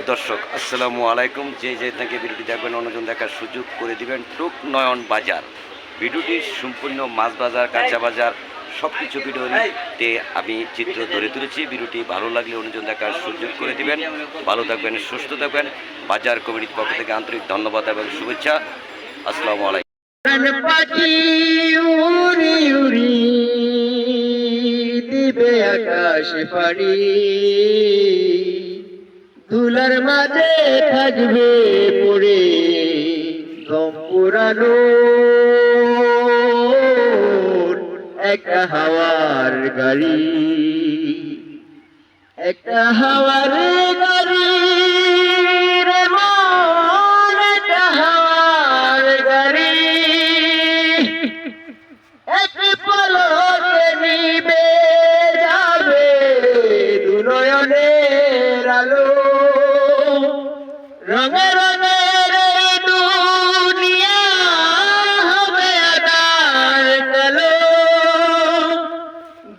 সুপ্রিয় দর্শক, আসসালামু আলাইকুম। যে যে থেকে ভিডিওটি দেখবেন, অন্যজন দেখার সুযোগ করে দিবেন টুক নয়ন বাজার। ভিডিওটি সম্পূর্ণ মাছ বাজার, কাঁচা বাজার সব কিছু ভিডিওতে আমি চিত্র ধরে তুলেছি। ভিডিওটি ভালো লাগলে অন্যজন দেখার সুযোগ করে দিবেন। ভালো থাকবেন, সুস্থ থাকবেন। বাজার কমিটির পক্ষ থেকে আন্তরিক ধন্যবাদ এবং শুভেচ্ছা। আসসালামু আলাইকুম। আকাশে পাড়ি ধুলার মাঝে থাকবে পড়ে পুরানো একটা হাওয়ার গাড়ি একটা হাওয়ার গাড়ি নিবে যাবে দুনয়নের রঙে এই দুনিয়া হবে আকার কালো।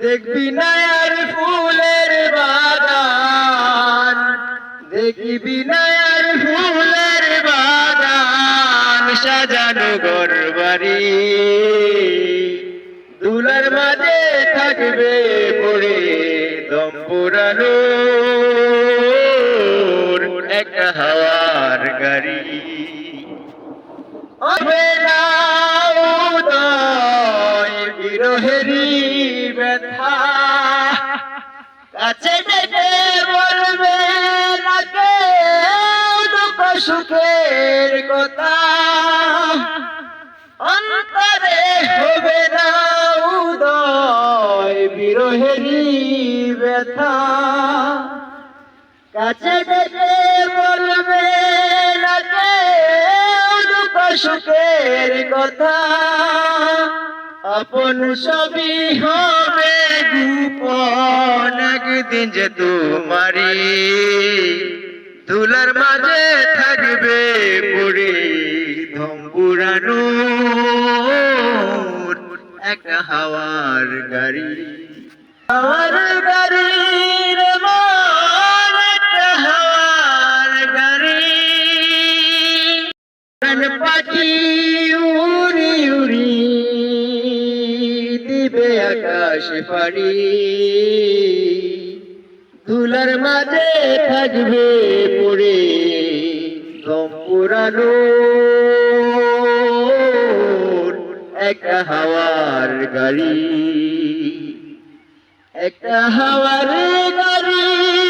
দেখবি না ফুলের বাগান। দেখবি না ফুলের বাগান, সাজানো ঘর বাড়ি দুলার মাঝে থাকবে পড়ে দম পুরানো একটা হাওয়ার গাড়ি। হবে না উদয় বিরহেরি ব্যথা। কাছে ডেকে বলবে দুঃখ সুখের কথা। অন্তরে হবে না উদয় বিরহেরি ব্যথা। কাছে বলবে সুখের কথা, আপন সবই হবে গোপন। একদিন যে তোমারি দুলার মাঝে থাকবে পড়ে ধম পুরানো একটা হাওয়ার গাড়ি। হাওয়ার গাড়ি রে আকাশে পাড়ি ধুলার মাঝে থাকবে পড়ে দম পুরানো। একটা হাওয়ার গাড়ি একটা হাওয়ার গাড়ি।